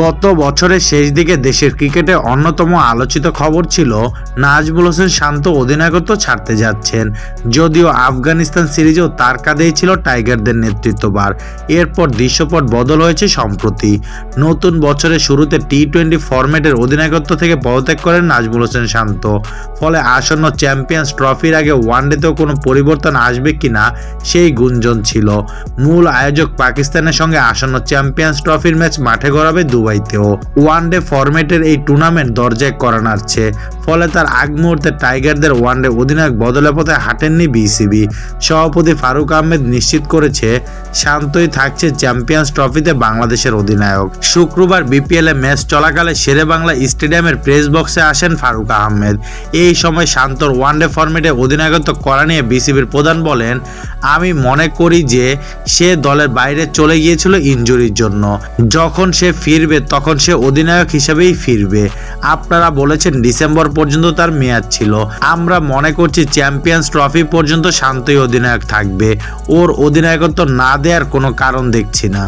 গত বছরের শেষ দিকে দেশের ক্রিকেটে অন্যতম আলোচিত খবর ছিল, নাজমুল হোসেন শান্ত অধিনায়কত্ব ছাড়তে যাচ্ছেন। যদিও আফগানিস্তান সিরিজেও তার কাঁধেই ছিল টাইগারদের নেতৃত্ববার এরপর দৃশ্যপট বদল হয়েছে সম্প্রতি। নতুন বছরের শুরুতে টি টোয়েন্টি ফরম্যাটের অধিনায়কত্ব থেকে পদত্যাগ করেন নাজমুল হোসেন শান্ত। ফলে আসন্ন চ্যাম্পিয়ন্স ট্রফির আগে ওয়ানডেতেও কোনো পরিবর্তন আসবে কি না সেই গুঞ্জন ছিল। মূল আয়োজক পাকিস্তানের সঙ্গে আসন্ন চ্যাম্পিয়ন্স ট্রফির ম্যাচ মাঠে গড়াবে দুবাইতেও ওয়ানডে ফরম্যাটের এই টুর্নামেন্ট দরজায় করা নাড়ছে। ফলে তার আগ মুহূর্তে টাইগারদের ওয়ানডে অধিনায়ক বদলে পথে হাঁটেননি বিসিবি। সভাপতি ফারুক আহমেদ নিশ্চিত করেছে, শান্তই থাকছে চ্যাম্পিয়ন্স ট্রফিতে বাংলাদেশের অধিনায়ক। শুক্রবার বিপিএল ম্যাচ চলাকালে শেরে বাংলা স্টেডিয়ামের প্রেস বক্সে আসেন ফারুক আহমেদ। এই সময় শান্তর ওয়ানডে ফরম্যাটে অধিনায়কত্ব করা নিয়ে বিসিবির প্রধান বলেন আমি মনে করি যে সে দলের বাইরে চলে গিয়েছিল ইঞ্জুরির জন্য। যখন সে ফিরবে, তখন সে অধিনায়ক হিসেবেই ফিরবে। আপনারা বলেছেন ডিসেম্বর পর্যন্ত তার মেয়াদ ছিল। আমরা মনে করছি চ্যাম্পিয়ন্স ট্রফি পর্যন্ত শান্তই অধিনায়ক থাকবে। ওর অধিনায়কত্ব না দেওয়ার কোনো কারণ দেখছি না।